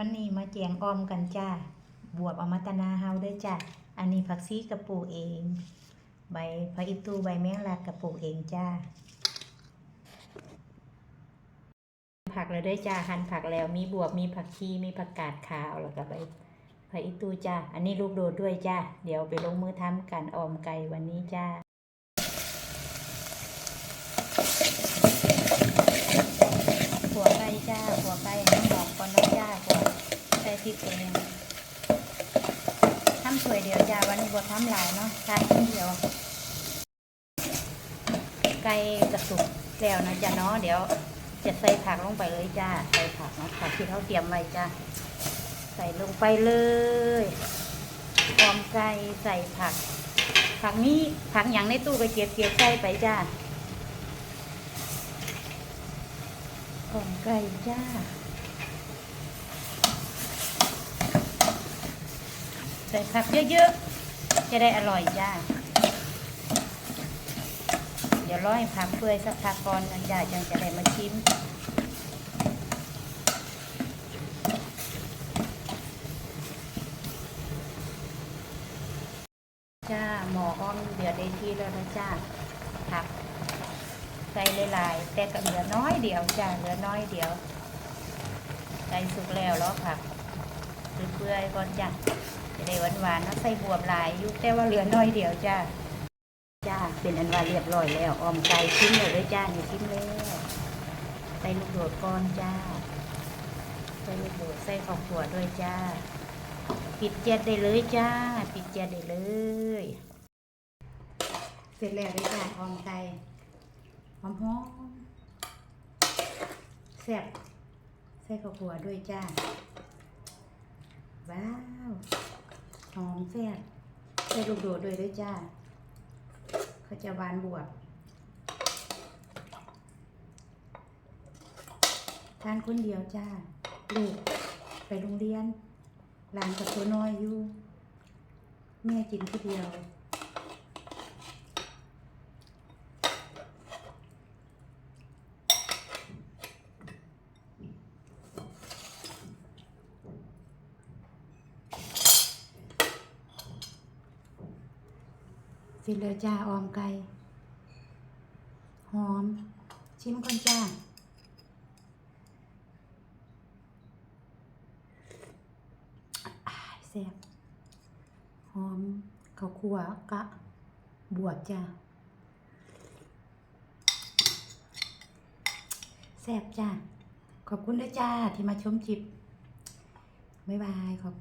วันนี้มาแจงออมกันจ้า บวบอมตนาเฮาด้วยจ้า อันนี้ผักซีกระปูเอง ใบพระอิตูใบแมงลักกระปูเองจ้า ผักเลยเด้วยจ้าหั่นผักแล้วมีบวบมีผักชีมีผักกาดขาวแล้วก็ใบพระอิตูจ้า อันนี้ลูกโดดด้วยจ้า เดี๋ยวไปลงมือทำกันออมไก่วันนี้จ้า หัวไก่จ้า หัวไก่ให้หอมก่อนนะจ้าก่อนใส่พ ริกเองทำถ้วยเดียวจ้าวันนี้บดทำหลายเนาะทานคนเดียว ไก่กระสุกแล้วนะจ้าเนาะเดี๋ยวจะใส่ผักลงไปเลยจ้า ใส่ผักเนาะผักที่เขาเตรียมไว้จ้า ใส่ลงไปเลยหอมไก่ใส่ผัก ผักนี้ผักอย่างในตู้ก็เก็บเก็บใส่ไปจ้าของไก่จ้า ส่ผักเยอะๆ จะได้อร่อยจ้า เดี๋ยวร้อให้ผักเปื่อยสักพักก่อนนะจ้าจังจะได้มาชิมจ้าหมออ้อมเดือดได้ที่แล้วนะจ้าผักใส่หลายๆแต่ก็เหลือน้อยเดียวจ้าเหลือน้อยเดียวใส่สุกแล้วแล้วผักเปื่อยๆก่อนจ้า จะได้หวานๆเนาะใส่บวบหลายยู่แต่ว่าเหลือน้อยเดียวจ้าจ้าเป็นอันว่าเรียบร้อยแล้วออมไก่ชิ้นเลยด้วยจ้านี่ชิ้นแล้วใส่ลูกโดดก่อนจ้าใส่ลูกโดดใส่ข้าวขัวด้วยจ้า ปิดแก๊สได้เลยจ้า ปิดแก๊สได้เลย เสร็จแล้วด้วยจ้าออมไก่หอมหอมแซ่บใส่ข้าวคั่วด้วยจ้า ว้าว หอมแซ่บใส่ลูกโดดด้วยด้วยจ้า เขาจะหวานบวบทานคนเดียวจ้าลูกไปโรงเรียนหลานกับตัวน้อยอยู่ แม่กินคนเดียว สร็จแล้วจ้าออมไก่หอม ชิมก่อนจ้าแซ่บหอมข้าวคั่วกะ บวบจ้าแซ่บจ้าขอบคุณด้วยจ้าที่มาชมจิบบ๊ายบายขอบ